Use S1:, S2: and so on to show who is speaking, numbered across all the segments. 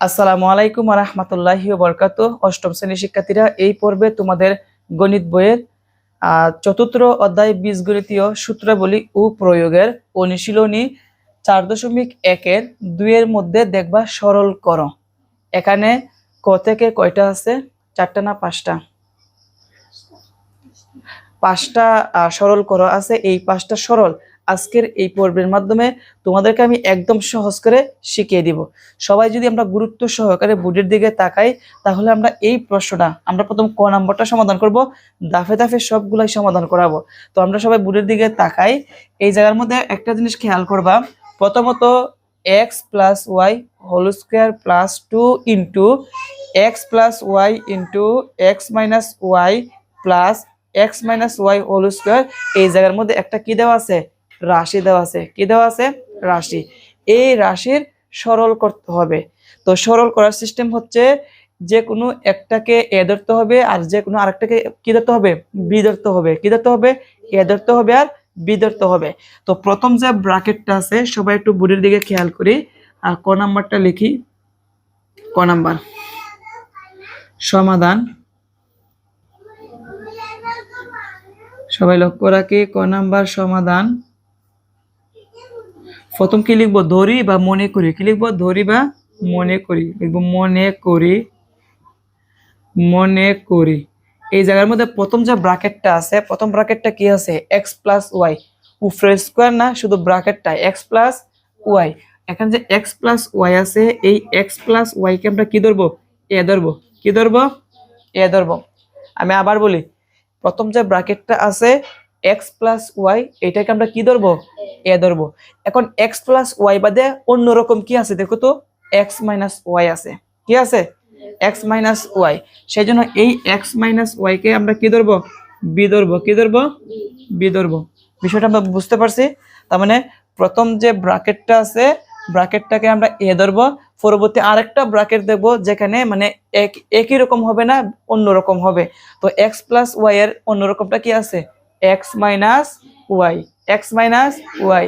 S1: আসসালামু আলাইকুম রহমতুল্লাহি বরকাত অষ্টম শ্রেণির শিক্ষার্থীরা, এই পর্বে তোমাদের গণিত বইয়ের চতুর্থ অধ্যায় বীজগণিতীয় সূত্রাবলী ও প্রয়োগের অনুশীলনী চার দশমিক একের দুইয়ের মধ্যে দেখবা সরল কর। এখানে ক থেকে কয়টা আছে? চারটা না পাঁচটা? পাঁচটা সরল কর আছে। এই পাঁচটা সরল। আজকের এই পর্বের মাধ্যমে তোমাদেরকে আমি একদম সহজ করে শিখিয়ে দিব। সবাই যদি আমরা গুরুত্ব সহকারে বোর্ডের দিকে তাকাই, তাহলে আমরা এই প্রশ্নটা, আমরা প্রথম ক নাম্বারটা সমাধান করব দাফে দাফে সবগুলাই সমাধান করাবো। তো আমরা সবাই বোর্ডের দিকে তাকাই, এই জায়গার মধ্যে একটা জিনিস খেয়াল করবা, প্রথমত X plus Y whole square plus two into X plus Y into X minus Y plus X minus Y whole square এই জায়গার মধ্যে একটা কি দেওয়া আছে? রাশি দেওয়া আছে। কি দেওয়া আছে? রাশি। এই রাশির সরল করতে হবে। তো সরল করার সিস্টেম হচ্ছে যে কোনো একটাকে এ ধরতে হবে আর যে কোনো আরেকটাকে কি ধরতে হবে? বি ধরতে হবে। কি ধরতে হবে? এ ধরতে হবে আর বি ধরতে হবে। তো প্রথম যে ব্রাকেটটা আছে, সবাই একটু বোর্ডের দিকে খেয়াল করি। আর ক নাম্বারটা লিখি? ক নাম্বার? সমাধান। সবাই লক্ষ্য রাখি। ক নাম্বার? সমাধান। প্রথম কি লিখব? ধরি বা মনে করি। কি লিখব? ধরি বা মনে করি। লিখব মনে করি মনে করি। এই জায়গার মধ্যে প্রথম যে ব্রাকেটটা আছে, প্রথম ব্রাকেটটা কি আছে? এক্স প্লাস ওয়াই উপরে স্কোয়ার না, শুধু ব্রাকেটটা এক্স প্লাস ওয়াই এখানে যে এক্স প্লাস ওয়াই আছে, এই এক্স প্লাস ওয়াইকে আমরা কি ধরবো? এ ধরবো। কি ধরবো? এ ধরবো। আমি আবার বলি, প্রথম যে ব্রাকেটটা আছে এক্স প্লাস ওয়াই এটাকে আমরা কি ধরবো? এ ধরবো। এখন এক্স প্লাস ওয়াই বাদে অন্যরকম কি আছে? দেখো তো এক্স মাইনাস ওয়াই আছে। কি আছে? এক্স মাইনাস ওয়াই সেই জন্য এই এক্স মাইনাস ওয়াইকে আমরা কি ধরবো? বি ধরবো। কি ধরবো? বি ধরবো। বিষয়টা আমরা বুঝতে পারছি। তার মানে প্রথম যে ব্রাকেটটা আছে ব্রাকেটটাকে আমরা এ ধরবো। পরবর্তী আরেকটা ব্রাকেট দেখব, যেখানে মানে এক, একই রকম হবে না অন্যরকম হবে। তো এক্স প্লাস ওয়াই এর অন্যরকমটা কি আছে? X minus Y, X minus Y.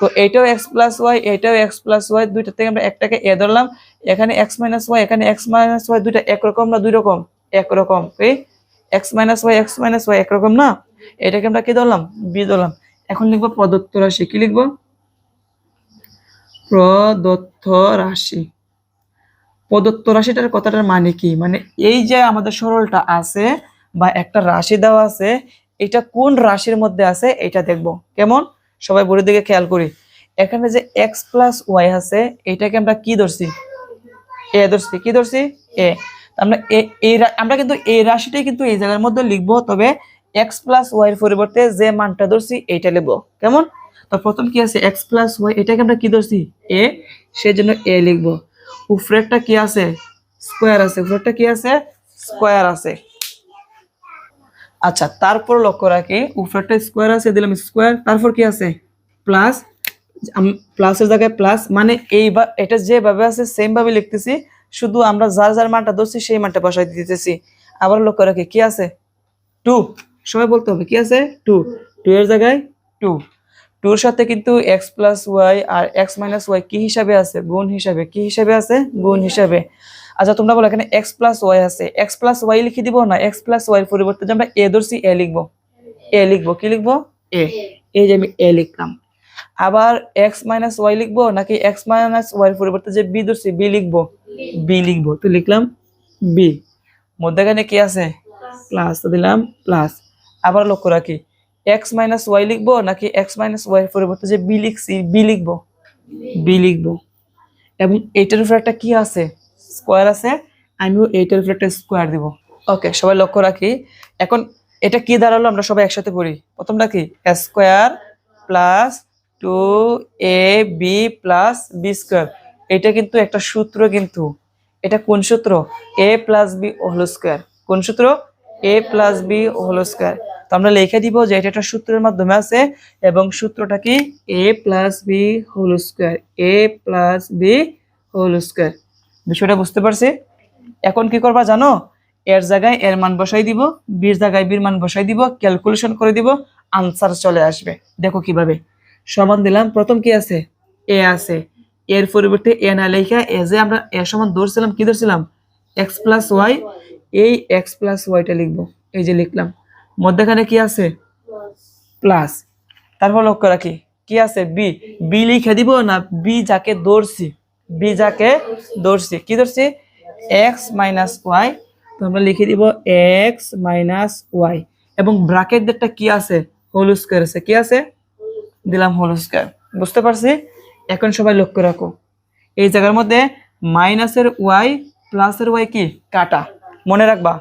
S1: তো এইটাও এক্স প্লাস ওয়াই এইটাও এক্স প্লাস ওয়াই দুইটা থেকে আমরা একটাকে এ ধরলাম। এখানে এক্স মাইনাস ওয়াই, এখানে এক্স মাইনাস ওয়াই, দুইটা একরকম না দুই রকম? একরকম, এই? X minus Y, X minus Y, একরকম না? এটাকে আমরা কি ধরলাম? বি ধরলাম। এখন লিখব প্রদত্ত রাশি, কি লিখব? প্রদত্ত রাশি। প্রদত্ত রাশিটার কথাটার মানে কি? মানে এই যে আমাদের সরলটা আছে বা একটা রাশি দেওয়া আছে এটা কোন রাশির মধ্যে আছে এটা দেখব। কেমন? সবাই বোর্ডের দিকে খেয়াল করি। এখানে যে এক্স প্লাস ওয়াই আছে, এটাকে আমরা কি ধরছি? এ ধরছি। কি ধরছি? এ। আমরা এ- আমরা কিন্তু এই রাশিটাই কিন্তু এই জায়গার মধ্যে লিখব, তবে এক্স প্লাস ওয়াই এর পরিবর্তে যে মানটা ধরছি, এইটা লিখব। কেমন? তো প্রথম কি আছে? এক্স প্লাস ওয়াই এটাকে আমরা কি ধরছি? এ। সেই জন্য এ লিখব। উপরেরটা কি আছে? স্কোয়ার আছে। উপরেরটা কি আছে? স্কোয়ার আছে। আচ্ছা তারপর লক্ষ্য রাখি, উপরেরটা স্কোয়ার আছে, দিলাম স্কোয়ার তারপর কি আছে? প্লাস প্লাসের জায়গায় প্লাস মানে এই এটা যেভাবে আছে সেম ভাবে লিখতেছি, শুধু আমরা যার যার মানটা ধরছি, সেই মানটা বসাই দিতেছি। আবার লক্ষ্য রাখি, কি আছে? টু সবাই বলতে হবে, কি আছে? টু টু এর জায়গায় টু টুর সাথে কিন্তু এক্স প্লাস ওয়াই আর এক্স মাইনাস ওয়াই কি হিসাবে আছে? গুণ হিসাবে, কি হিসাবে আছে? গুণ হিসাবে। আচ্ছা তোমরা বলো এখানে এক্স প্লাস ওয়াই আছে। এক্স প্লাস ওয়াই লিখে দিব না এক্স প্লাস ওয়াই পরিবর্তে যে আমরা এ ধরছি এ লিখব। এ লিখব। কি লিখব? এ এই যে আমি এ লিখলাম। আবার এক্স মাইনাস ওয়াই লিখব নাকি এক্স মাইনাস ওয়াই পরিবর্তে যে বি ধরছি বি লিখব? বি লিখব। তো লিখলাম বি মধ্যখানে কি আছে? প্লাস তো দিলাম প্লাস আবার লক্ষ্য রাখি। এক্স মাইনাস ওয়াই লিখব নাকি এক্স মাইনাস ওয়াই পরিবর্তে যে বি লিখছি বি লিখব? বি লিখব। এবং এইটার উপরে একটা কি আছে? স্কোয়ার আছে, আমিও এইটার উপরে একটা স্কোয়ার দিব। ওকে, সবাই লক্ষ্য রাখি। এখন এটা কি দাঁড়াল? আমরা সবাই একসাথে পড়ি। প্রথমটা কি? Square plus two A B plus B square এটা কিন্তু একটা সূত্র কিন্তু। এটা কোন সূত্র? A plus B whole square কোন সূত্র? A plus B whole square তো আমরা লিখে দিব যে এটা একটা সূত্রের মাধ্যমে আছে এবং সূত্রটা কি? A plus B whole square A plus B whole square বিষয়টা বুঝতে পারছি? এখন কি করবা জানো? এর জায়গায় এর মান বসাই দিব, বির জায়গায় বির মান বসাই দিব ক্যালকুলেশন করে দিব আনসার চলে আসবে। দেখো কীভাবে। সমান দিলাম, প্রথম কি আছে? এ আছে। এর পরিবর্তে এ না লেখা এ যে আমরা এ সমান ধরছিলাম, কি ধরছিলাম? এক্স প্লাস ওয়াই এই এক্স প্লাস ওয়াইটা লিখব। এই যে লিখলাম। মধ্যখানে কি আছে? প্লাস তারপর লক্ষ্য রাখি, কি আছে? বি বি লিখে দিব না? বি যাকে ধরছি। বি যাকে ধরছি। কি ধরছি? X minus Y. তো আমরা লিখে দিব এক্স মাইনাস ওয়াই। এবং ব্রাকেট দেরটা কি আছে? হোল স্কোয়ার আছে। কি আছে? দিলাম হোল স্কোয়ার। বুঝতে পারছি? এখন সবাই লক্ষ্য রাখো। এই জায়গার মধ্যে মাইনাসের ওয়াই প্লাসের ওয়াই কি? কাটা। মনে রাখবা,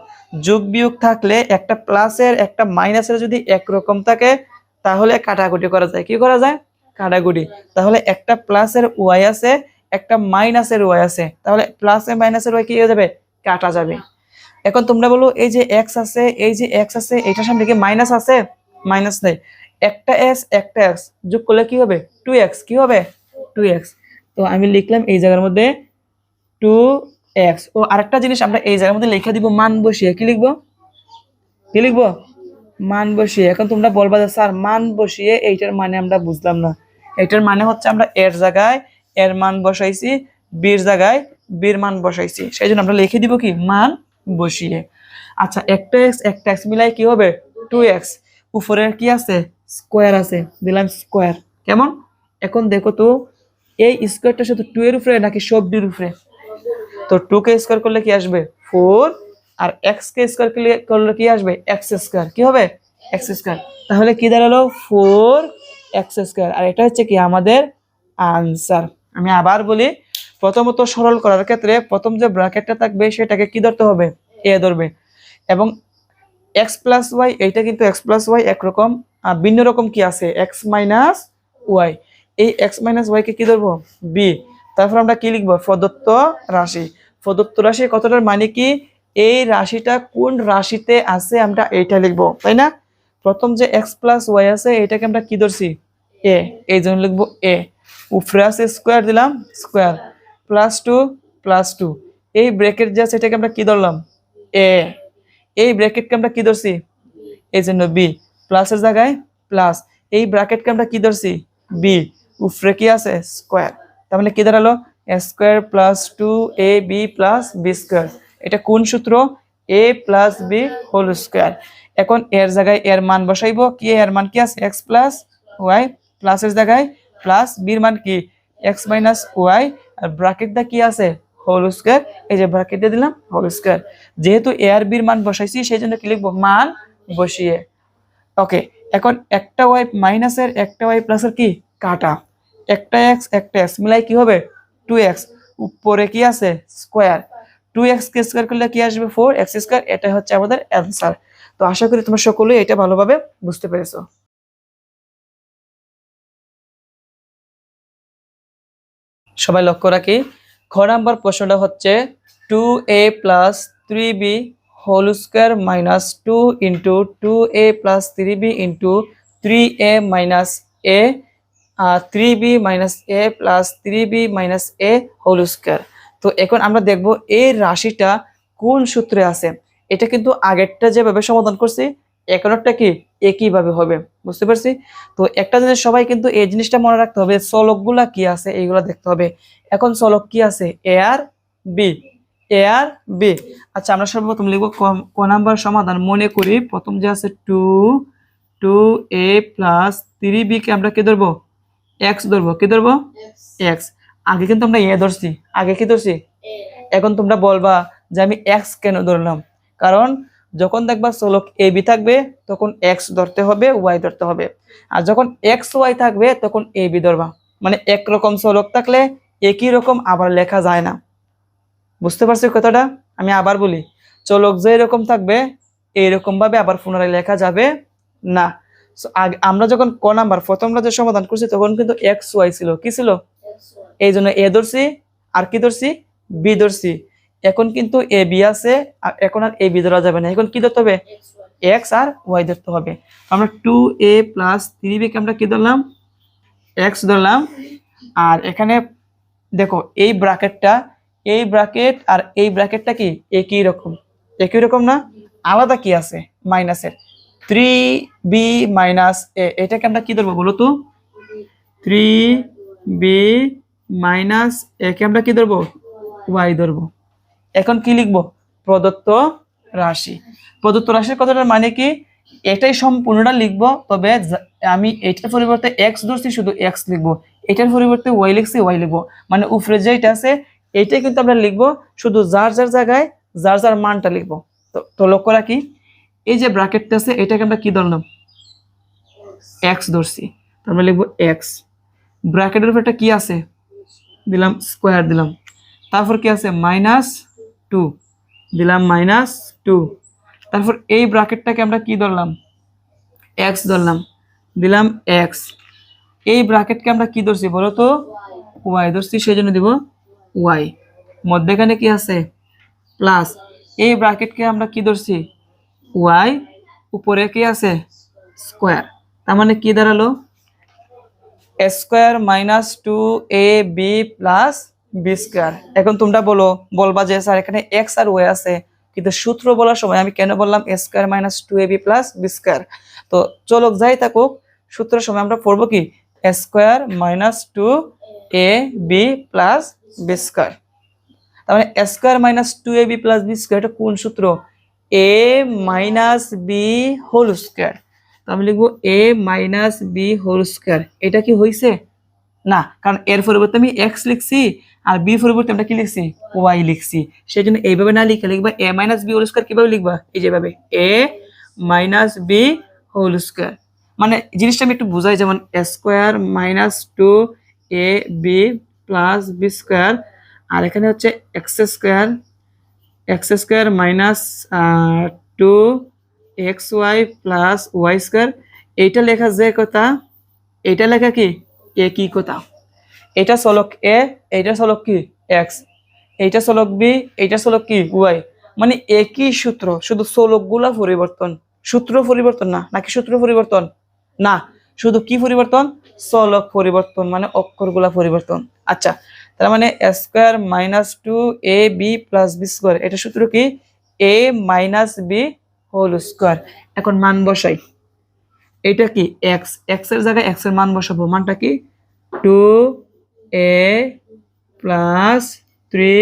S1: যোগ বিয়োগ থাকলে একটা প্লাসের, একটা মাইনাসের যদি একরকম থাকে, তাহলে কাটাকুটি করা যায়। কি করা যায়? কাটাকুটি। তাহলে একটা প্লাসের ওয়াই আছে একটা মাইনাসের ওয়াই আছে তাহলে প্লাসের মাইনাসের ওয়াই কি হয়ে যাবে? কাটা যাবে। এখন তোমরা বলো এই যে এক্স আছে এই যে এক্স আছে এটার সামনে কি মাইনাস আছে? মাইনাস নেই। একটা এক্স একটা এক্স যোগ করলে কি হবে? টু এক্স কি হবে? টু এক্স তো আমি লিখলাম এই জায়গার মধ্যে টু এক্স ও আরেকটা জিনিস আমরা এই জায়গার মধ্যে লিখে দিব মান বসিয়ে। কি লিখব? কি লিখব? মান বসিয়ে। এখন তোমরা বলবা যে স্যার মান বসিয়ে এইটার মানে আমরা বুঝলাম না। এটার মানে হচ্ছে আমরা এর জায়গায় এর মান বসাইছি, বীর জায়গায় বির মান বসাইছি। সেই জন্য আমরা লিখে দিব কি? মান বসিয়ে। আচ্ছা একটা এক্স একটা এক্স মিলাই কি হবে? টু এক্স উপরের কি আছে? স্কোয়ার আছে। দিলাম স্কোয়ার কেমন? এখন দেখো তো, এই স্কোয়ারটা শুধু টু এর উপরে নাকি সবটির উপরে? তো টু কে স্কোয়ার করলে কি আসবে? ফোর আর এক্স কে স্কোয়ার করলে কি আসবে? এক্স স্কোয়ার কি হবে? এক্স স্কোয়ার তাহলে কি দাঁড়াল? ফোর এক্স স্কোয়ার আর এটা হচ্ছে কি আমাদের আনসার আমি আবার বলি, প্রথমত সরল করার ক্ষেত্রে প্রথম যে ব্র্যাকেটটা থাকবে, সেটাকে কি ধরতে হবে? এ ধরবে। এবং এক্স প্লাস ওয়াই এইটা কিন্তু এক্স প্লাস ওয়াই একরকম। আর ভিন্ন রকম কি আছে? এক্স মাইনাস ওয়াই এই এক্স মাইনাস ওয়াইকে কি ধরবো? বি তারপর আমরা কি লিখব? প্রদত্ত রাশি। প্রদত্ত রাশি কতটার মানে কি? এই রাশিটা কোন রাশিতে আছে আমরা এইটা লিখব, তাই না? প্রথম যে এক্স প্লাস ওয়াই আছে, এটাকে আমরা কি ধরছি? এ এই জন্য লিখব এ উপরে আছে স্কোয়ার দিলাম, square. Plus two plus two. এই ব্রেকেট যে এটাকে আমরা কি ধরলাম? এ। এই ব্র্যাকেটকে আমরা কি ধরছি? এই জন্য বি। প্লাসের জায়গায় প্লাস। এই ব্র্যাকেটকে আমরা কি ধরছি? বি। উপরে কি আছে? স্কোয়ার। তার মানে কি দাঁড়াল? Square plus two a b plus b square. এটা কোন সূত্র? A plus b whole square. এখন এর জায়গায় এর মান বসাইবো। কি এর মান কি আছে? এক্স প্লাস ওয়াই প্লাসের জায়গায় প্লাস বির মান কি? এক্স মাইনাস ওয়াই আর ব্র্যাকেটটা কি আছে? হোল স্কোয়ার এই যে ব্র্যাকেট দিয়ে দিলাম হোল স্কোয়ার যেহেতু এ আর বির মান বসাইছি, সেই জন্য কি লিখব? মান বসিয়ে। ওকে এখন একটা ওয়াই মাইনাসের একটা ওয়াই প্লাসের কি? কাটা। একটা এক্স একটা এক্স মিলাই কি হবে? টু এক্স উপরে কি আছে? স্কোয়ার টু এক্স কে স্কোয়ার করলে কি আসবে? ফোর এক্স স্কোয়ার এটা হচ্ছে আমাদের অ্যান্সার তো আশা করি তোমরা সকলেই এটা ভালোভাবে বুঝতে পেরেছ। সবাই লক্ষ্য রাখি। খ নাম্বার প্রশ্নটা হচ্ছে two a plus three b whole square minus two into two a plus three b into three a minus a three b minus a plus three b minus a whole square তো এখন আমরা দেখব এই রাশিটা কোন সূত্রে আছে। এটা কিন্তু আগেরটা যেভাবে সমাধান করছি এখনটা কি? একইভাবে হবে? বুঝতে পারছি? তো একটা জিনিস সবাই কিন্তু এই জিনিসটা মনে রাখতে হবে চলকগুলা কি আছে এইগুলা দেখতে হবে। এখন চলক কি আছে? এ আর বি। এ আর বি। আচ্ছা আমরা সর্বপ্রথম লিখব ক- নাম্বার সমাধান। মনে করি প্রথম যে আছে two two a plus three b কে আমরা কি ধরবো? এক্স ধরবো। কি ধরবো? এক্স। আগে কিন্তু আমরা এ ধরছি। আগে কি ধরছি? এখন তোমরা বলবা যে আমি এক্স কেন ধরলাম? কারণ যখন দেখবা চলক এ বি থাকবে তখন এক্স ধরতে হবে ওয়াই ধরতে হবে। আর যখন এক্স ওয়াই থাকবে তখন এ বি ধরবা। মানে একরকম চলক থাকলে একই রকম আবার লেখা যায় না। বুঝতে পারছি কথাটা? আমি আবার বলি চলক যে এরকম থাকবে এইরকম ভাবে আবার পুনরায় লেখা যাবে না। আমরা যখন ক নাম্বার প্রথমটা যে সমাধান করছি তখন কিন্তু এক্স ওয়াই ছিল। কি ছিল? এই জন্য এ ধরছি আর কি ধরছি? বি ধরছি। এখন কিন্তু এ, বি আছে এখন আর এ, বি ধরা যাবে না। এখন কি ধরতে হবে? এক্স আর ওয়াই ধরতে হবে। আমরা টু এ প্লাস থ্রি বিকে আমরা কি ধরলাম? এক্স ধরলাম। আর এখানে দেখো, এই ব্র্যাকেটটা, এই ব্র্যাকেট আর এই ব্র্যাকেটটা কি? একই রকম। একই রকম না? আলাদা কি আছে? মাইনাসের। থ্রি বি মাইনাস এ, এটাকে আমরা কি ধরবো বলো তো? থ্রি বি মাইনাস একে আমরা কি ধরবো? ওয়াই ধরবো। এখন কি লিখব? প্রদত্ত রাশি। প্রদত্ত রাশির কথাটার মানে কি? এটাই সম্পূর্ণটা লিখব, তবে আমি এটার পরিবর্তে এক্স ধরছি, শুধু এক্স লিখব। এটার পরিবর্তে ওয়াই লিখছি ওয়াই লিখব। মানে উপরে যেটা আছে এইটাই কিন্তু আমরা লিখব, শুধু যার যার জায়গায়, যার যার মানটা লিখব। তো লক্ষ্য রাখি। এই যে ব্র্যাকেটটা আছে, এটাকে আমরা কি ধরলাম? এক্স ধরছি। তারপরে লিখব এক্স ব্র্যাকেটের উপর একটা কি আছে? দিলাম স্কোয়ার দিলাম। তারপর কি আছে? মাইনাস টু দিলাম মাইনাস টু তারপর এই ব্র্যাকেটটাকে আমরা কি ধরলাম? এক্স ধরলাম। দিলাম এক্স এই ব্র্যাকেটকে আমরা কি ধরছি বলো তো? ওয়াই ধরছি সেই জন্য দিব ওয়াই মধ্যেখানে কি আছে? প্লাস এই ব্র্যাকেটকে আমরা কি ধরছি? ওয়াই উপরে কি আছে? স্কোয়ার তার মানে কি দাঁড়াল? Square minus two a b plus b square এখন তোমরা বলো, বলবা যে স্যার, এখানে এক্স আর ওয়ে আছে, কিন্তু সূত্র বলার সময় আমি কেন বললাম a square minus two a b plus b square তো চলক যাই থাকুক, সূত্রের সময় আমরা পড়ব কি? A square minus two a b plus b square তার মানে a square minus two a b plus b square এটা কোন সূত্র? A minus b whole square আমি লিখব a minus b whole square এটা কি হয়েছে না, কারণ এর পরিবর্তে আমি এক্স লিখছি আর বি পরিবর্তে আমরা কি লিখছি? ওয়াই লিখছি। সেই জন্য এইভাবে না লিখে লিখবা a minus b whole square কীভাবে লিখবা? এই যেভাবে a minus b whole square মানে জিনিসটা আমি একটু বুঝাই, যেমন a square minus two a b plus b square আর এখানে হচ্ছে x square x square minus two x y plus y square এইটা লেখা যে কথা, এইটা লেখা কি? একই কথা? এটা চলক এ, এইটা চলক কি? এক্স। এইটা চলক বি, এইটা চলক কি? ওয়াই। মানে একই সূত্র, শুধু চলকগুলা পরিবর্তন। সূত্র পরিবর্তন না, নাকি সূত্র পরিবর্তন? না, শুধু কি পরিবর্তন? চলক পরিবর্তন মানে অক্ষরগুলা পরিবর্তন। আচ্ছা তার মানে square minus two a b plus b square, এটা সূত্র কি? A minus b whole square. এখন মান বসাই। এটা কি? এক্স। এক্সের জায়গায় এক্সের মান বসাবো। মানটা কি? Two a plus three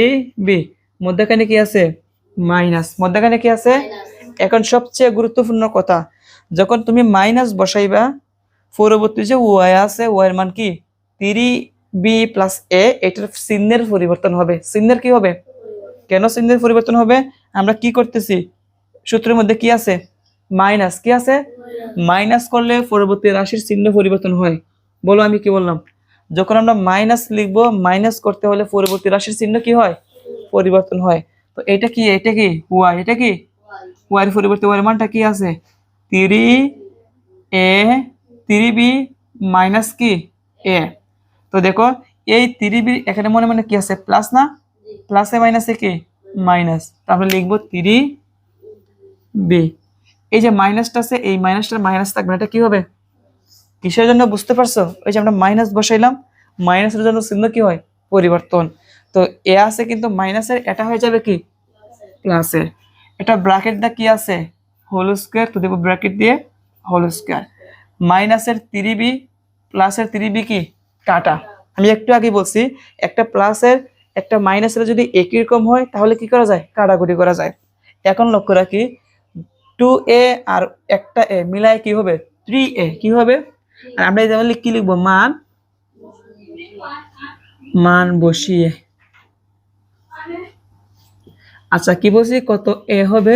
S1: b মধ্যখানে কি আছে? মাইনাস মধ্যখানে কি আছে? এখন সবচেয়ে গুরুত্বপূর্ণ কথা যখন তুমি মাইনাস বসাইবা পরবর্তী যে ওয়াই আছে ওয়াই এর মান কি? থ্রি বি প্লাস এ এটার চিহ্নের পরিবর্তন হবে। চিহ্নের কি হবে? কেন চিহ্নের পরিবর্তন হবে? আমরা কি করতেছি? সূত্রের মধ্যে কি আছে? মাইনাস কি আছে? মাইনাস করলে পরবর্তী রাশির চিহ্ন পরিবর্তন হয়। বলো আমি কি বললাম? যখন আমরা মাইনাস লিখব মাইনাস করতে হলে পরবর্তী রাশির চিহ্ন কি হয়? পরিবর্তন হয়। তো এটা কি? এটা কি? ওয়াই এটা কি? ওয়াই পরিবর্তে ওয়াই মানটা কি আছে? Three a three b minus কি? এ তো দেখো, এই থ্রি বি এখানে মনে মনে কি আছে? প্লাস না? প্লাসে মাইনাসে কি? মাইনাস তারপরে লিখব থ্রি বি এই যে মাইনাসটা আছে, এই মাইনাসটার মাইনাস থাকবে এটা কি হবে? কিসের জন্য বুঝতে পারছ? ওই যে আমরা মাইনাস বসাইলাম মাইনাসের জন্য চিহ্ন কি হয়? পরিবর্তন। তো এ আছে কিন্তু মাইনাসের এটা হয়ে যাবে কি? প্লাসের এটা ব্র্যাকেট দা কি আছে? হোল স্কোয়ার তো দেবো ব্র্যাকেট দিয়ে হোল স্কোয়ার মাইনাসের থ্রি বি প্লাসের থ্রি বি কি? কাটা আমি একটু আগে বলছি, একটা প্লাসের একটা মাইনাসের যদি একই রকম হয়, তাহলে কি করা যায়? কাটাকুটি করা যায়। এখন লক্ষ্য রাখি টু এ আর একটা এ মিলায় কি হবে? থ্রি এ কি হবে? আর আমরা যেমন কি লিখব? মান? মান বসিয়ে। আচ্ছা কি বলছি? কত এ হবে?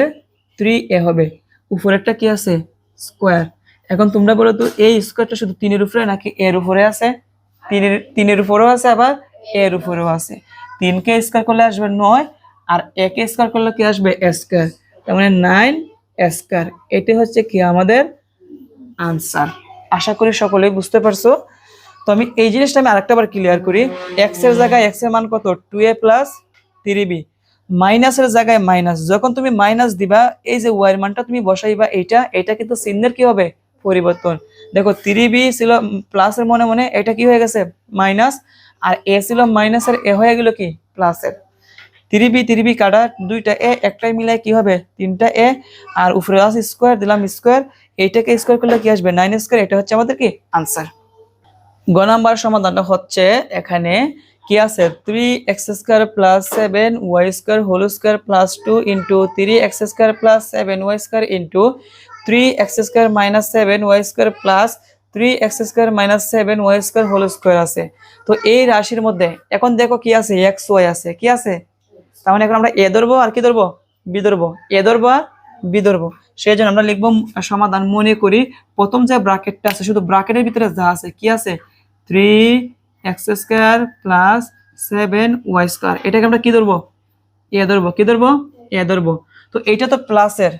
S1: থ্রি এ হবে। উপরেরটা কি আছে? স্কোয়ার। এখন তোমরা বলো তো, এই স্কোয়ারটা শুধু তিনের উপরে নাকি এর উপরে আছে? তিনের তিনের উপরেও আছে, আবার এর উপরেও আছে। তিনকে স্কোয়ার করলে আসবে নয়, আর একে স্কোয়ার করলে কি আসবে? স্কোয়ার। তার মানে নাইন স্কোয়ার। এটি হচ্ছে কি আমাদের আনসার। আশা করি সকলে বুঝতে পারছ। তো আমি এই জিনিসটা আমি আরেকটা বার ক্লিয়ার করি। এক্সের জায়গায় এক্সের মান কত? Two a plus three b মাইনাসের জায়গায় মাইনাস যখন তুমি মাইনাস দিবা, এই যে ওয়াই এর মানটা তুমি বসাইবা, এইটা এটা কিন্তু চিহ্নের কি হবে? পরিবর্তন। দেখো থ্রি বি ছিল প্লাসের মনে মনে, এটা কি হয়ে গেছে? মাইনাস আর এ ছিল মাইনাসের এ হয়ে গেল কি? প্লাসের থ্রি বি থ্রি বি কাটা, দুইটা এ একটাই মিলায় কি হবে? তিনটা এ আর উপরে আছে স্কোয়ার দিলাম স্কোয়ার এইটাকে স্কোয়ার করলে কি আসবে? নাইন স্কোয়ার এটা হচ্ছে আমাদের কি? আনসার গ নাম্বার সমাধানটা হচ্ছে এখানে কি আছে? Three x square plus seven y square whole square plus two into three x square plus seven y square into three x square minus seven y square plus three x square minus seven y square whole square আছে। তো এই রাশির মধ্যে এখন দেখো কি আছে? X Y আছে। কি আছে? তার মানে এখন আমরা এ ধরবো আর কি ধরবো? বি ধরবো। এ ধরবো আর বি ধরবো সেই জন্য আমরা লিখব সমাধান মনে করি। প্রথম যে ব্রাকেটটা আছে, শুধু ব্রাকেটের ভিতরে যা আছে, কি আছে? Three x square plus seven y square এটাকে আমরা কি ধরবো? এ ধরবো। কি ধরবো? এ ধরবো। তো এইটা তো প্লাসের,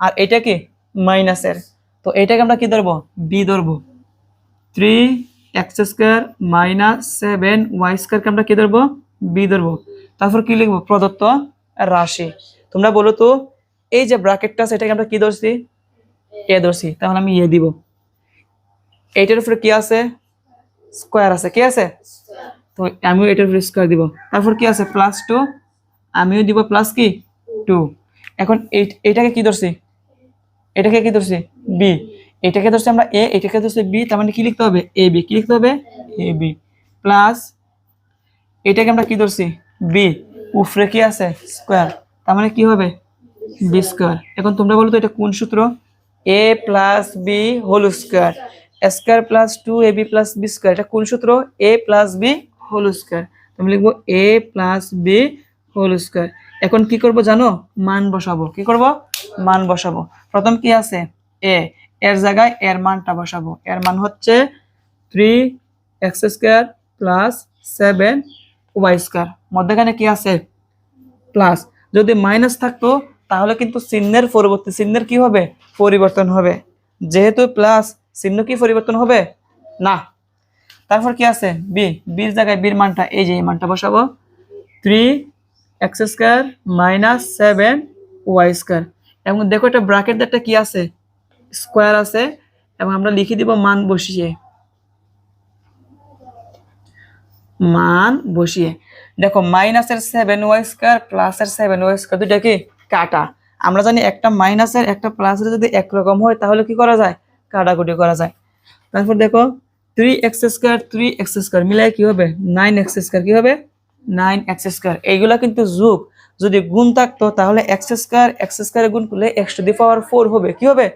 S1: আর এটা কি? মাইনাসের। তো এটাকে আমরা কি ধরবো? বি ধরবো three x square minus seven y স্কোয়ারকে আমরা কি ধরবো? বি ধরবো তারপর কি লিখব? প্রদত্ত রাশি। তোমরা বলো তো এই যে ব্র্যাকেটটা আছে, এটাকে আমরা কি ধরছি? এ ধরছি। তাহলে আমি এ দিব। এইটার উপরে কি আছে? স্কোয়ার আছে। কি আছে? তো আমিও এটার উপরে স্কোয়ার দিব। তারপর কি আছে? প্লাস টু আমিও দিব প্লাস কি? টু এখন এইটাকে কি ধরছি? এটাকে কি ধরছি? বি এটাকে ধরছি আমরা এ এটাকে ধরছি বি তার মানে কি লিখতে হবে? এ বি কি লিখতে হবে? এ বি প্লাস এটাকে আমরা কি ধরছি? বি উফরে কি আছে? স্কোয়ার তার মানে কি হবে? বি স্কোয়ার এখন তোমরা বলো তো এটা কোন সূত্র? A plus b whole square square plus two a b plus b square এটা কোন সূত্র? A plus b whole square তুমি লিখব a plus b whole square এখন কি করব জানো? মান বসাবো। কি করব? মান বসাবো। প্রথম কি আছে? এ এর জায়গায় এর মানটা বসাবো। এর মান হচ্ছে three x square plus seven y square মধ্যেখানে কি আছে? প্লাস যদি মাইনাস থাকতো তাহলে কিন্তু চিহ্নের পরবর্তী চিহ্নের কি হবে? পরিবর্তন হবে। যেহেতু প্লাস চিহ্ন কি পরিবর্তন হবে? না। তারপর কি আছে? বি বির জায়গায় বির মানটা, এই যে এই মানটা বসাবো। Three x square minus seven y square এবং দেখো এটা ব্রাকেট একটা কি আছে? স্কোয়ার আছে। এবং আমরা লিখে দিব মান বসিয়ে। মান বসিয়ে। দেখো মাইনাসের সেভেন ওয়াই স্কোয়ার প্লাসের সেভেন ওয়াই স্কোয়ার দুইটা কি? কাটা। আমরা জানি একটা মাইনাসের একটা প্লাসের যদি একরকম হয়, তাহলে কি করা যায়? কাটাকুটি করা যায়। তারপর দেখো three x square three x square মিলাই কি হবে? নাইন এক্স স্কোয়ার কি হবে? নাইন এক্স স্কোয়ার এইগুলা কিন্তু যোগ। যদি গুণ থাকতো, তাহলে এক্স স্কোয়ার এক্স স্কোয়ারে গুণ করলে x to the power four হবে। কি হবে?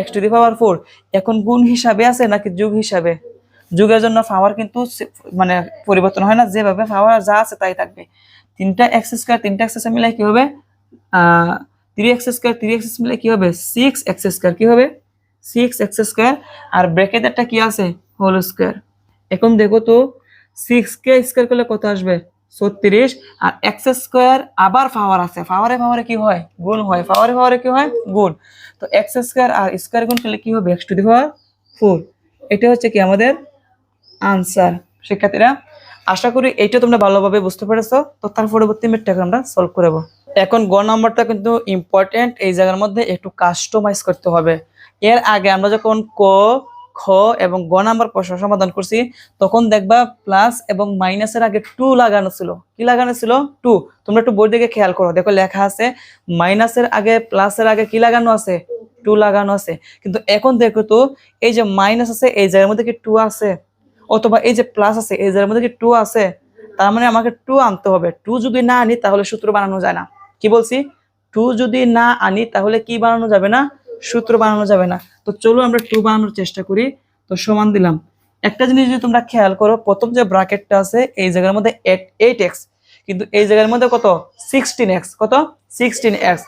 S1: X to the power four এখন গুণ হিসাবে আছে নাকি যুগ হিসাবে? যুগের জন্য পাওয়ার কিন্তু মানে পরিবর্তন হয় না। যেভাবে পাওয়ার যা আছে তাই থাকবে। তিনটা এক্স স্কোয়ার তিনটা এক্স স্কোয়ার মিলে কি হবে? Three x square three x মিলে কি হবে? সিক্স এক্স স্কোয়ার কি হবে? সিক্স এক্স স্কোয়ার আর ব্র্যাকেটেরটা কি আছে? হোল স্কোয়ার এখন দেখো তো সিক্স কে স্কোয়ার করলে কত আসবে? ছত্রিশ, আর এক্স স্কোয়ার আবার পাওয়ার আছে। পাওয়ারে পাওয়ারে কি হয়? গুণ হয়। পাওয়ারে পাওয়ারে কি হয়? গুণ। তো এক্স স্কোয়ার আর স্কোয়ার গুণ করলে কি হবে? X to the power four এটা হচ্ছে কি আমাদের আনসার শিক্ষার্থীরা? আশা করি এইটা তোমরা ভালোভাবে বুঝতে পেরেছ। তো তার পরবর্তী মেটটাকে আমরা সলভ করব এখন গ নাম্বারটা কিন্তু ইম্পর্টেন্ট এই জায়গার মধ্যে একটু কাস্টমাইজ করতে হবে। এর আগে আমরা যখন ক, খ এবং গ নাম্বার প্রশ্ন সমাধান করছি, তখন দেখবা প্লাস এবং মাইনাসের আগে টু লাগানো ছিল। কি লাগানো ছিল? টু তোমরা একটু বই দিকে খেয়াল করো। দেখো লেখা আছে মাইনাসের আগে প্লাসের আগে কি লাগানো আছে? টু লাগানো আছে। কিন্তু এখন দেখো তো, এই যে মাইনাস আছে, এই জায়গার মধ্যে কি টু আছে? অথবা এই যে প্লাস আছে, এই জায়গার মধ্যে কি টু আছে? তার মানে আমাকে টু আনতে হবে। টু যদি না আনি, তাহলে সূত্র বানানো যায় না। কি বলছি? টু যদি না আনি তাহলে কি বানানো যাবে না? সূত্র বানানো যাবে না। তো চলো আমরা টু বানানোর চেষ্টা করি। তো সমান দিলাম। একটা জিনিস যদি তোমরা খেয়াল করো, প্রথম যে ব্র্যাকেটটা আছে, এই জায়গার মধ্যে এইট এক্স কিন্তু এই জায়গার মধ্যে কত? সিক্সটিন এক্স কত? সিক্সটিন এক্স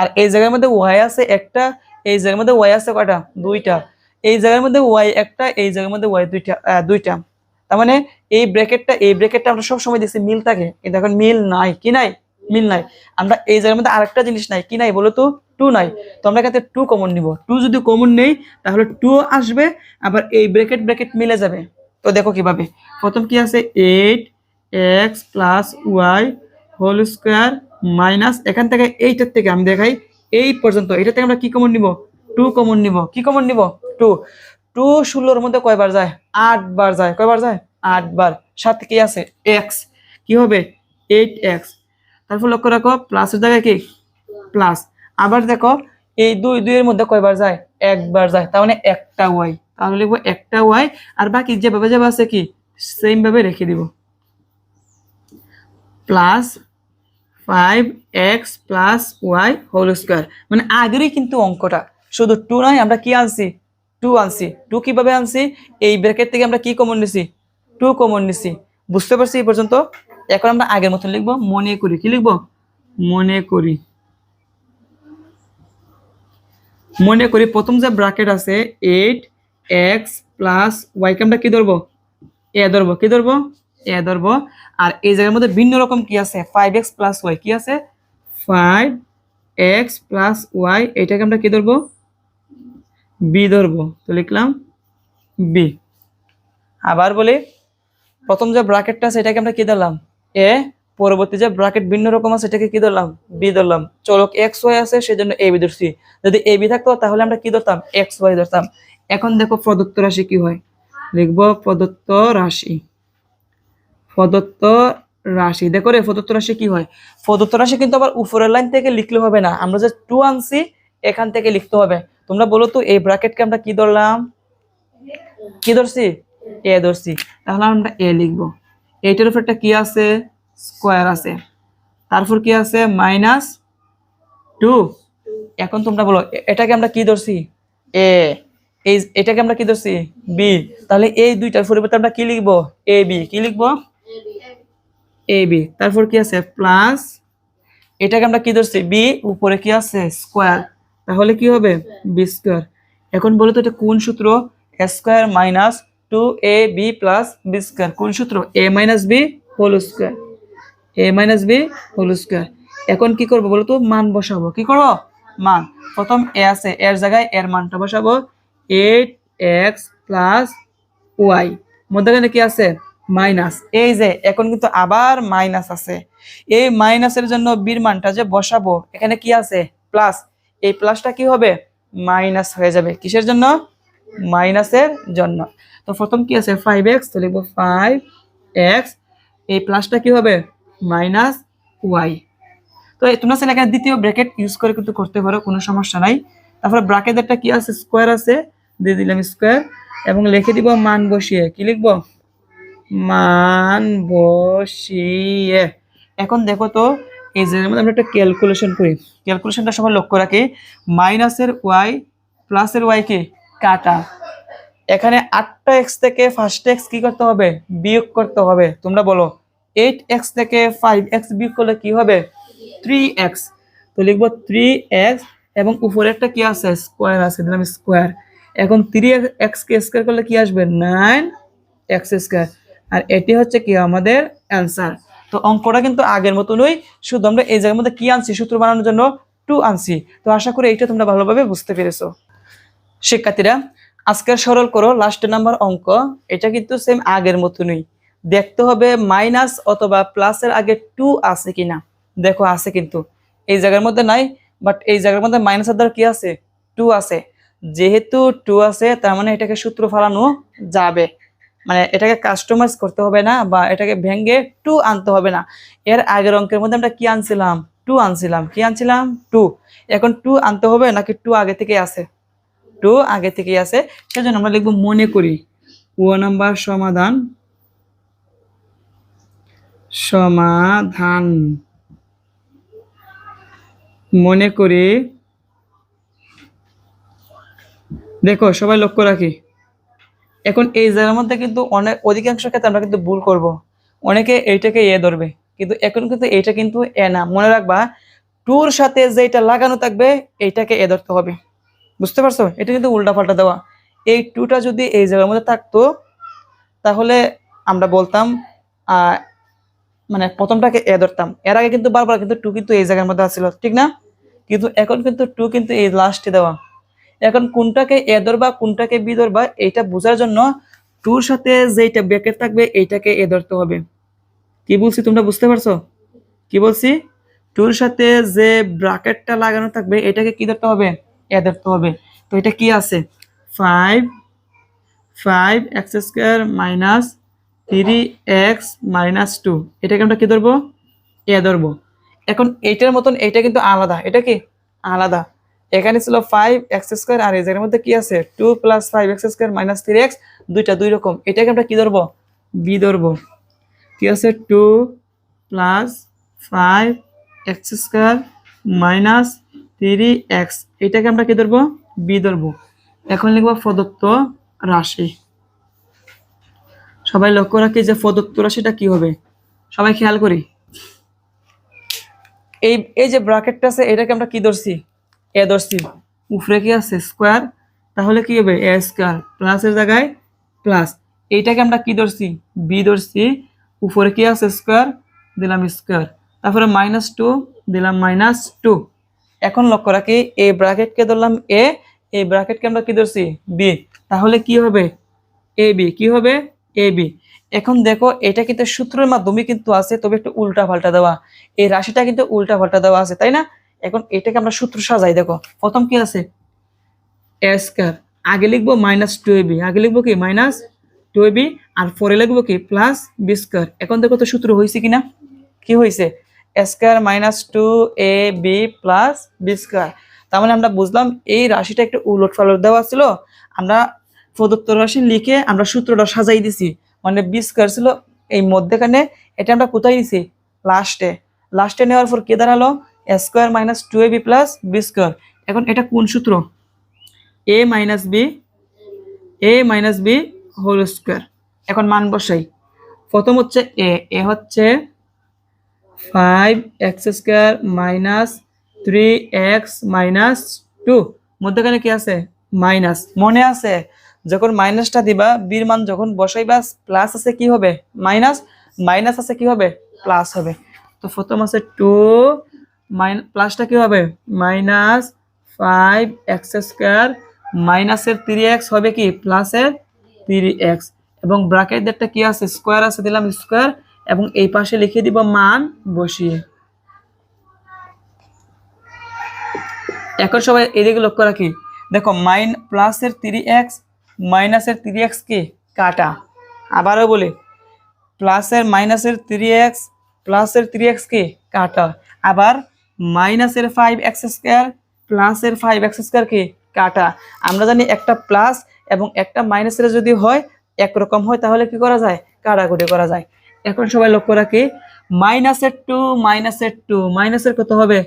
S1: আর এই জায়গার মধ্যে ওয়াই আছে একটা, এই জায়গার মধ্যে ওয়াই আছে কয়টা? দুইটা। এই জায়গার মধ্যে ওয়াই একটা, এই জায়গার মধ্যে ওয়াই দুইটা দুইটা। তার মানে এই ব্র্যাকেটটা এই ব্র্যাকেটটা আমরা সব সময় দেখছি মিল থাকে। এই দেখেন মিল নাই, কি নাই? মিল নাই। আমরা এই জায়গার মধ্যে আরেকটা জিনিস নাই, কি নাই বলো তো টু নাই। তো আমরা এখানে টু কমন নিব। টু যদি কমন নেই, তাহলে টু আসবে, আবার এই ব্র্যাকেট ব্র্যাকেট মিলে যাবে। তো দেখো কীভাবে। প্রথম কি আছে? Eight x plus y whole square minus, এখান থেকে এইটার থেকে আমি দেখাই, এই পর্যন্ত। এটা থেকে আমরা কি কমন নিব? টু কমন নিব। কি কমন নিব? টু। টু ষোলোর মধ্যে কয়বার যায়? আট বার যায়। কয়বার যায়? আট বার সাথে কি আছে? এক্স। কি হবে? Eight x. তারপর লক্ষ্য রাখো প্লাসের জায়গায় কি? প্লাস আবার দেখো, এই দুই দুইয়ের মধ্যে কয়বার যায়? একবার যায়, তার মানে একটা ওয়াই তাহলে লিখব একটা ওয়াই আর বাকি যেভাবে যেভাবে আছে কি? সেম ভাবে রেখে দিব। Plus five x plus y whole square মানে আগেরই কিন্তু অঙ্কটা। শুধু টু নয়, আমরা কি আনছি? টু আনছি। টু কীভাবে আনছি? এই ব্র্যাকেট থেকে আমরা কি কমন নিছি? টু কমন নিছি। বুঝতে পারছি এই পর্যন্ত? এখন আমরা আগের মতন লিখব, মনে করি। কি লিখব? মনে করি। মনে করি, প্রথম যে ব্র্যাকেট আছে এইট এক্স প্লাস ওয়াইকে আমরা কি ধরবো? এ ধরবো। কি ধরবো? এ ধরবো। আর এই জায়গার মধ্যে ভিন্ন রকম কি আছে? ফাইভ এক্স প্লাস ওয়াই কি আছে? ফাইভ এক্স প্লাস ওয়াই এটাকে আমরা কি ধরবো? বি ধরবো। তো লিখলাম বি আবার বলি, প্রথম যে ব্রাকেটটা আছে, এটাকে আমরা কি ধরলাম? এ, পরবর্তী যে ব্র্যাকেট ভিন্ন রকম আছে, এটাকে কি ধরলাম? বি ধরলাম। চলক এক্স ওয়াই আছে, সেজন্য এ বি ধরছি। যদি এ বি থাকতো, তাহলে আমরা কি ধরতাম? এক্স ওয়াই ধরতাম। এখন দেখো প্রদত্ত রাশি কি হয়? লিখব প্রদত্ত রাশি। প্রদত্ত রাশি। দেখো রে, প্রদত্ত রাশি কি হয়? প্রদত্ত রাশি কিন্তু আবার উপরের লাইন থেকে লিখলে হবে না। আমরা যে টু আনছি, এখান থেকে লিখতে হবে। তোমরা বলো তো, এই ব্র্যাকেটকে আমরা কি ধরলাম? কি ধরছি? এ ধরছি। তাহলে আমরা এ লিখব। এইটার উপর একটা কি আছে? স্কোয়ার আছে। তারপর কি আছে? Minus two. এখন তোমরা বলো এটাকে আমরা কি ধরছি? এ। এই এটাকে আমরা কি ধরছি? বি। তাহলে এই দুইটার পরিবর্তে আমরা কি লিখব? A, b. কি লিখব? A, b. তারপর কি আছে? প্লাস এটাকে আমরা কি ধরছি? বি। উপরে কি আছে? স্কোয়ার। তাহলে কি হবে? B square. এখন বলো তো এটা কোন সূত্র? Square minus two a b plus b square কোন সূত্র? A minus b whole square a minus b whole square এখন কি করব বলো তো? মান বসাবো। কি করব মান। প্রথম এ আছে। এর জায়গায় এর মানটা বসাবো। এইট এক্স প্লাস ওয়াই মধ্যখানে কি আছে? মাইনাস এই যে, এখন কিন্তু আবার মাইনাস আছে। এই মাইনাসের জন্য বীর মানটা যে বসাবো, এখানে কি আছে? প্লাস এই প্লাসটা কি হবে? মাইনাস হয়ে যাবে। কিসের জন্য? মাইনাসের জন্য। তো প্রথম কি আছে? ফাইভ এক্স তো লিখব ফাইভ এক্স এই প্লাসটা কি হবে? মাইনাস ওয়াই তো তোমরা চাইলে এখানে দ্বিতীয় ব্র্যাকেট ইউজ করে কিন্তু করতে পারো, কোনো সমস্যা নাই। তারপরে ব্র্যাকেটেরটা কি আছে? স্কোয়ার আছে। দিয়ে দিলাম স্কোয়ার এবং লিখে দিব মান বসিয়ে। কি লিখব? মান বসিয়ে। এখন দেখো তো, এই জায়গার মধ্যে আমরা একটা ক্যালকুলেশন করি। ক্যালকুলেশনটা সবাই লক্ষ্য রাখি। মাইনাসের ওয়াই প্লাসের ওয়াই কি কাটা। এখানে আটটা এক্স থেকে ফার্স্ট এক্স কি করতে হবে? বিয়োগ করতে হবে। তোমরা বলো এইট এক্স থেকে ফাইভ এক্স বিয়োগ করলে কি হবে? থ্রি এক্স তো লিখব থ্রি এক্স এবং উপরে একটা কি আছে? স্কোয়ার আছে, দিলাম স্কোয়ার এখন থ্রি এক্স কে স্কোয়ার করলে কি আসবে? নাইন এক্স স্কোয়ার আর এটি হচ্ছে কি আমাদের অ্যান্সার তো অঙ্কটা কিন্তু আগের মতনই, শুধু আমরা এই জায়গার মধ্যে কি আনছি, সূত্র বানানোর জন্য টু আনছি। তো আশা করি এইটা তোমরা ভালোভাবে বুঝতে পেরেছ। শিক্ষার্থীরা, আজকের সরল করো লাস্ট নাম্বার অঙ্ক। এটা কিন্তু সেম আগের মতনই। দেখতে হবে মাইনাস অথবা প্লাসের আগে টু আছে কিনা। দেখো, আছে কিন্তু। এই জায়গার মধ্যে নাই বাট এই জায়গার মধ্যে মাইনাসের দ্বারা কি আছে? টু আছে। যেহেতু টু আছে, তার মানে এটাকে সূত্র ফালানো যাবে। মানে এটাকে কাস্টমাইজ করতে হবে না, বা এটাকে ভেঙে টু আনতে হবে না। এর আগের অঙ্কের মধ্যে আমরা কি আনছিলাম? টু আনছিলাম। কি আনছিলাম? টু এখন টু আনতে হবে নাকি টু আগে থেকে আছে? টু আগে থেকেই আছে, সেজন্য আমরা লিখব মনে করি। ও নাম্বার সমাধান। সমাধান। মনে করি। দেখো, সবাই লক্ষ্য রাখি। এখন এই জায়গার মধ্যে কিন্তু অনেক অধিকাংশ ক্ষেত্রে আমরা কিন্তু ভুল করব। অনেকে এইটাকে এ ধরবে, কিন্তু এখন কিন্তু এইটা কিন্তু এ না। মনে রাখবা, টুর সাথে যেটা লাগানো থাকবে, এইটাকে এ ধরতে হবে। বুঝতে পারছ? এটা কিন্তু উল্টা পাল্টা দেওয়া। এই টুটা যদি এই জায়গার মধ্যে থাকতো, তাহলে আমরা বলতাম মানে প্রথমটাকে এ ধরতাম। এর আগে কিন্তু বারবার কিন্তু টু কিন্তু এই জায়গার মধ্যে আসছিল, ঠিক না? কিন্তু এখন কিন্তু টু কিন্তু এই লাস্টে দেওয়া। এখন কোনটাকে এ ধরবা, কোনটাকে বি ধরবা, এইটা বোঝার জন্য টুর সাথে যেটা ব্র্যাকেট থাকবে, এইটাকে এ ধরতে হবে। কি বলছি তোমরা বুঝতে পারছ? কি বলছি? টুর সাথে যে ব্র্যাকেটটা লাগানো থাকবে, এটাকে কি ধরতে হবে? এ ধরতে হবে। তো এটা কি আছে? Five five x square minus three x minus two এটাকে আমরা কি ধরবো? এ ধরবো। এখন এইটার মতন এইটা কিন্তু আলাদা। এটা কি? আলাদা। এখানে ছিল ফাইভ এক্স স্কোয়ার আর এই জায়গার মধ্যে কি আছে? Two plus five x square minus three x দুইটা দুই রকম। এটাকে আমরা কি ধরবো? বি ধরবো। কি আছে? Two plus five x square minus three x এটাকে আমরা কি ধরবো? বি ধরবো। এখন লিখব প্রদত্ত রাশি। সবাই লক্ষ্য রাখি যে প্রদত্ত রাশিটা কি হবে? সবাই খেয়াল করি। এই এই যে ব্রাকেটটা আছে, এটাকে আমরা কি ধরছি? এ ধরছি। উপরে কি আছে? স্কোয়ার। তাহলে কি হবে? A square. প্লাসের জায়গায় প্লাস। এইটাকে আমরা কি ধরছি? বি ধরছি। উপরে কি আছে? স্কোয়ার। দিলাম স্কোয়ার। তারপরে মাইনাস টু, দিলাম মাইনাস টু। এখন লক্ষ্য রাখি এই ব্র্যাকেটকে ধরলাম, এ এই ব্র্যাকেটকে আমরা কি ধরছি? বি তাহলে কি হবে? A, b. কি হবে? A, b. এখন দেখো, এটা কিন্তু সূত্রের মাধ্যমে কিন্তু আছে, তবে একটু উল্টা পাল্টা দেওয়া। এই রাশিটা কিন্তু উল্টা পাল্টা দেওয়া আছে, তাই না? এখন এটাকে আমরা সূত্র সাজাই, দেখো। প্রথম কি আছে? স্কোয়ার। আগে লিখব মাইনাস টু এ বি আগে লিখব কি? মাইনাস টু এ বি আর পরে লিখব কি? প্লাস বি স্কোয়ার এখন দেখো তো সূত্র হয়েছে কিনা? কি হয়েছে? Square minus two a b plus b square. তার মানে আমরা বুঝলাম এই রাশিটা একটু উলট পালট দেওয়া ছিল। আমরা প্রদত্ত রাশি লিখে আমরা সূত্রটা সাজাই দিছি। মানে বি স্কোয়ার ছিল এই মধ্যেখানে, এটা আমরা কোথায় দিছি? লাস্টে লাস্টে নেওয়ার পর কে দাঁড়াল? Square minus two a b plus b square. এখন এটা কোন সূত্র? A minus b, a minus b whole square. এখন মান বসাই। প্রথম হচ্ছে এ এ হচ্ছে five x square minus three x minus two. মধ্যখানে কি আছে? মাইনাস। মনে আছে, যখন মাইনাসটা দিবা, বীর মান যখন বসাইবা, প্লাস আছে কি হবে? মাইনাস। মাইনাস আছে কি হবে? প্লাস হবে। তো প্রথম আছে টু, মাইন, প্লাসটা কি হবে? মাইনাস ফাইভ এক্স স্কোয়ার মাইনাসের থ্রি এক্স হবে কি? প্লাসের থ্রি এক্স। এবং ব্রাকেটদেরটা কি আছে? স্কোয়ার আছে, দিলাম স্কোয়ার। এবং এই পাশে লিখে দিব মান বসিয়ে। এখন সবাই এদিকে লক্ষ্য রাখি দেখো, মাইন প্লাসের থ্রি এক্স, মাইনাসের থ্রি এক্স কি? কাটা। আবারও বলে, প্লাসের, মাইনাসের থ্রি এক্স, প্লাসের থ্রি এক্স কি? কাটা। আবার মাইনাসের ফাইভ এক্স স্কোয়ার, প্লাসের ফাইভ এক্স স্কোয়ার কি? কাটা। আমরা জানি একটা প্লাস এবং একটা মাইনাসের যদি হয় একরকম হয়, তাহলে কি করা যায়? কাটাকুটি করা যায়। এখন সবাই লক্ষ্য রাখি। মাইনাসের টু মাইনাসের টু মাইনাসের কত হবে?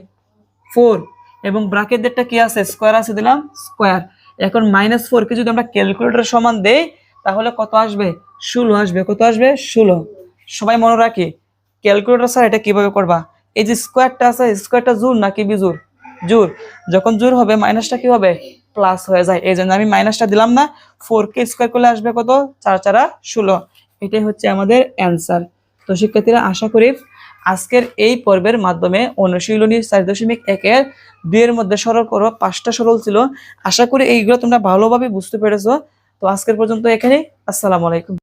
S1: ফোর এবং ব্রাকেটদেরটা কি আছে? স্কোয়ার আছে দিলাম স্কোয়ার এখন মাইনাস ফোরকে যদি আমরা ক্যালকুলেটর সমান দেই, তাহলে কত আসবে? ষোলো আসবে। কত আসবে? ষোলো। সবাই মনে রাখি ক্যালকুলেটর স্যার এটা কীভাবে করবা? এই যে স্কোয়ারটা আছে স্কোয়ারটা জোর নাকি বিজুর জোর যখন জোর হবে মাইনাসটা কি হবে? প্লাস হয়ে যায়। এই জন্য আমি মাইনাসটা দিলাম না। ফোর কে স্কোয়ার করলে আসবে কত? চার, চারা, ষোলো। এটাই হচ্ছে আমাদের অ্যান্সার তো শিক্ষার্থীরা, আশা করি আজকের এই পর্বের মাধ্যমে অনুশীলনী চার দশমিক একের দুইয়ের মধ্যে সরল করো, পাঁচটা সরল ছিল। আশা করি এইগুলো তোমরা ভালোভাবে বুঝতে পেরেছ। তো আজকের পর্যন্ত এখানে আসসালামু আলাইকুম।